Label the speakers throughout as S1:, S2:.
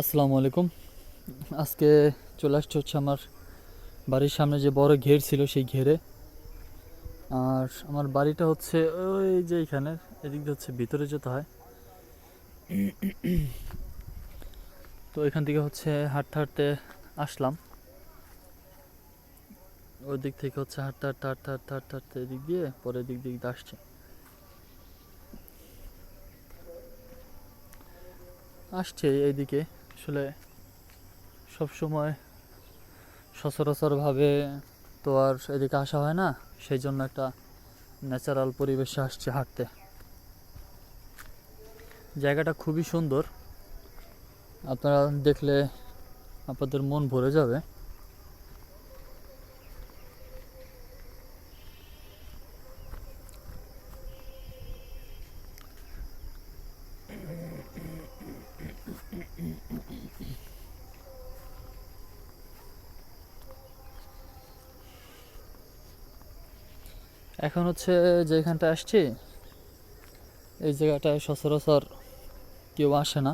S1: আসসালামু আলাইকুম। আজকে চলে আসছে হচ্ছে আমার বাড়ির সামনে যে বড় ঘের ছিল সেই ঘেরে। আর আমার বাড়িটা হচ্ছে ওই যে এখানে, এদিক দিয়ে হচ্ছে ভিতরে যেতে হয়। তো এখান থেকে হচ্ছে হাঁটতে হাঁটতে আসলাম। ওই দিক থেকে হচ্ছে হাঁটতে হাঁটতে হাঁটতে হাঁটতে হাঁটতে হাঁটতে এদিক দিয়ে পরে দিক দিক দিয়ে আসছে। আসছে এইদিকে। আসলে সবসময় সচরাচরভাবে তো আর এদিকে আসা হয় না, সেই জন্য একটা ন্যাচারাল পরিবেশে আসছে হাঁটতে। জায়গাটা খুবই সুন্দর। আপনারা দেখলে আপনাদের মন ভরে যাবে। এখন হচ্ছে যেখানটা আসছি, এই জায়গাটায় সচরাচর কেউ আসে না।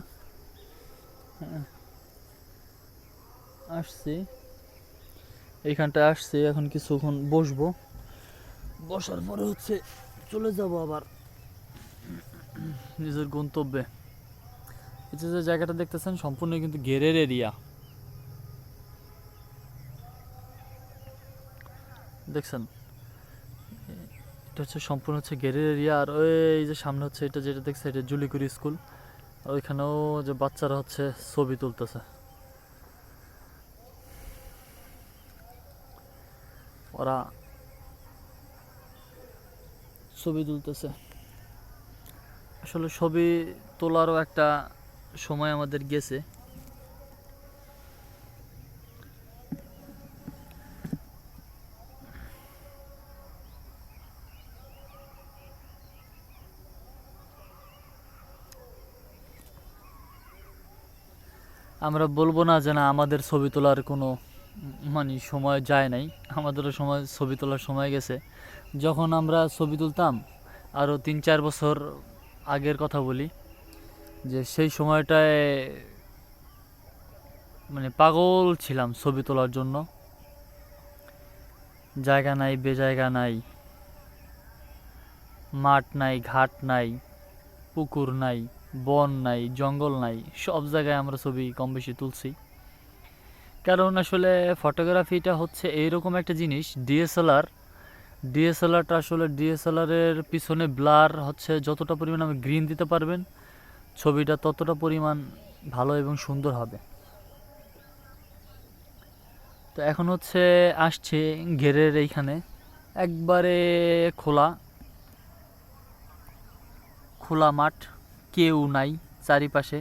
S1: হ্যাঁ। আসছি। এইখানটায় আসছি, এখন কিছুক্ষণ বসবো। বসার পরে হচ্ছে চলে যাব আবার নিজের গন্তব্যে। এই যে যে জায়গাটা দেখতেছেন, সম্পূর্ণ কিন্তু গেরের এরিয়া দেখছেন? এটা হচ্ছে সম্পূর্ণ হচ্ছে গেরের এরিয়া, আর ওই যে সামনে হচ্ছে এটা যেটা দেখছে, এটা জুলিকুড়ি স্কুল। ওইখানেও যে বাচ্চারা হচ্ছে ছবি তুলতেছে। ওরা ছবি তুলতেছে। আসলে ছবি তোলারও একটা সময় আমাদের গেছে। আমরা বলব না যে না, আমাদের ছবি তোলার কোনো মানে সময় যায় নাই। আমাদেরও সময়, ছবি তোলার সময় গেছে। যখন আমরা ছবি তুলতাম আরও তিন চার বছর আগের কথা বলি, যে সেই সময়টায় মানে পাগল ছিলাম ছবি তোলার জন্য। জায়গা নাই, বেজায়গা নাই, মাঠ নাই, ঘাট নাই, পুকুর নাই। বন নাই, জঙ্গল নাই, সব জায়গায় আমরা ছবি কম বেশি তুলছি। কারণ আসলে ফটোগ্রাফিটা হচ্ছে এইরকম একটা জিনিস ডিএসএলআর ডিএসএলআরটা আসলে ডিএসএলআরের পিছনে ব্লার হচ্ছে যতটা পরিমাণ আমি গ্রিন দিতে পারবেন, ছবিটা ততটা পরিমাণ ভালো এবং সুন্দর হবে। তো এখন হচ্ছে আসছে ঘেরের এইখানে, একবারে খোলা খোলা মাঠ। কেউ নাই চারিপাশে।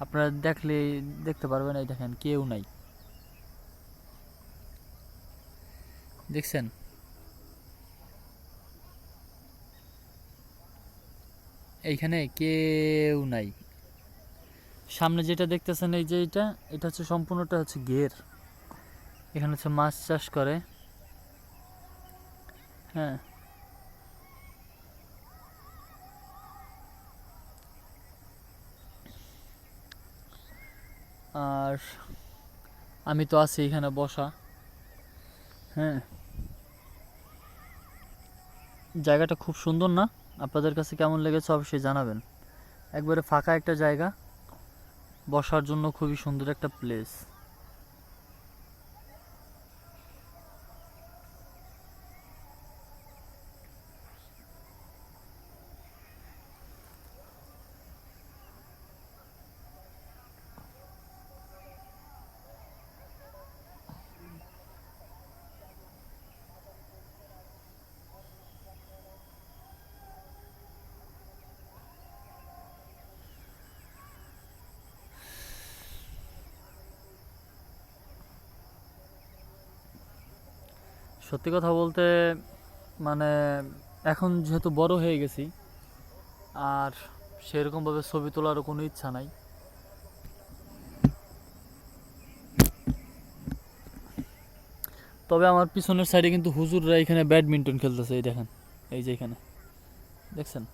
S1: আপনারা দেখলে দেখতে পারবেন, এই দেখেন, কেউ নাই। দেখছেন? এইখানে কেউ নাই। সামনে যেটা দেখতেছেন, এই যে এটা এটা হচ্ছে সম্পূর্ণটা হচ্ছে গের এখানে হচ্ছে মাছ চাষ করে। হ্যাঁ। আর আমি তো আছি এখানে বসা। হ্যাঁ। জায়গাটা খুব সুন্দর না? আপনাদের কাছে কেমন লেগেছে অবশ্যই জানাবেন। একবারে ফাঁকা একটা জায়গা। বসার জন্য খুবই সুন্দর একটা প্লেস সত্যি কথা বলতে মানে এখন যেহেতু বড় হয়ে গেছি, আর সেরকমভাবে ছবি তোলারও কোনো ইচ্ছা নাই। তবে আমার পিছনের সাইডে কিন্তু হুজুররা এখানে ব্যাডমিন্টন খেলতেছে, এই দেখেন, এই যে এখানে, দেখছেন?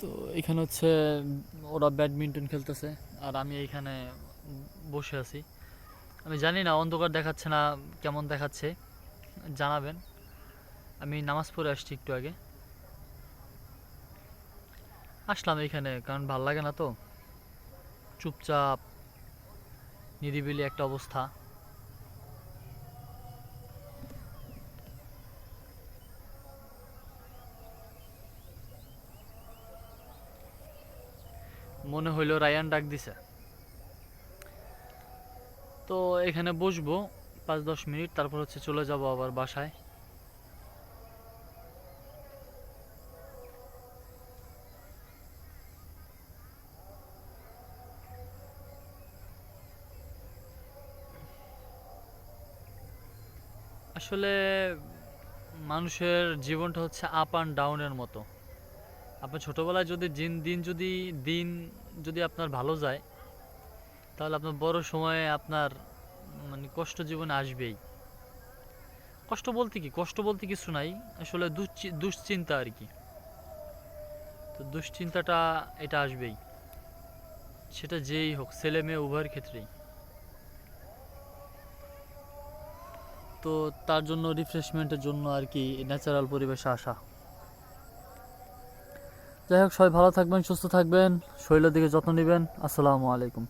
S1: তো এখানে হচ্ছে, ওরা ব্যাডমিন্টন খেলতেছে, আর আমি এইখানে বসে আছি। আমি জানি না, অন্ধকার দেখাচ্ছে না, কেমন দেখাচ্ছে, জানাবেন। আমি নামাজ পড়ে আসছি একটু আগে। আসলাম এখানে, কারণ ভালো লাগে না তো। চুপচাপ, নিরিবিলি একটা অবস্থা। মনে হইল রায়ান ডাক দিছে। তো এখানে বসবো পাঁচ দশ মিনিট, তারপর হচ্ছে চলে যাব আবার বাসায়। আসলে মানুষের জীবনটা হচ্ছে আপ অ্যান্ড ডাউনের মতো। আপনার ছোটোবেলায় যদি দিন দিন যদি দিন যদি আপনার ভালো যায় তাহলে আপনার বড় সময়ে আপনার মানে কষ্ট জীবনে আসবেই। কষ্ট বলতে কি? কষ্ট বলতে কিছু নাই। আসলে দুশ্চিন্তা আর কি। তো দুশ্চিন্তাটা এটা আসবেই। সেটা যেই হোক, ছেলে মেয়ে উভয়ের ক্ষেত্রেই। তো তার জন্য রিফ্রেশমেন্টের জন্য আর কি ন্যাচারাল পরিবেশে আসা। যাই হোক, সবাই ভালো থাকবেন, সুস্থ থাকবেন, শরীরের দিকে যত্ন নেবেন। আসসালামু আলাইকুম।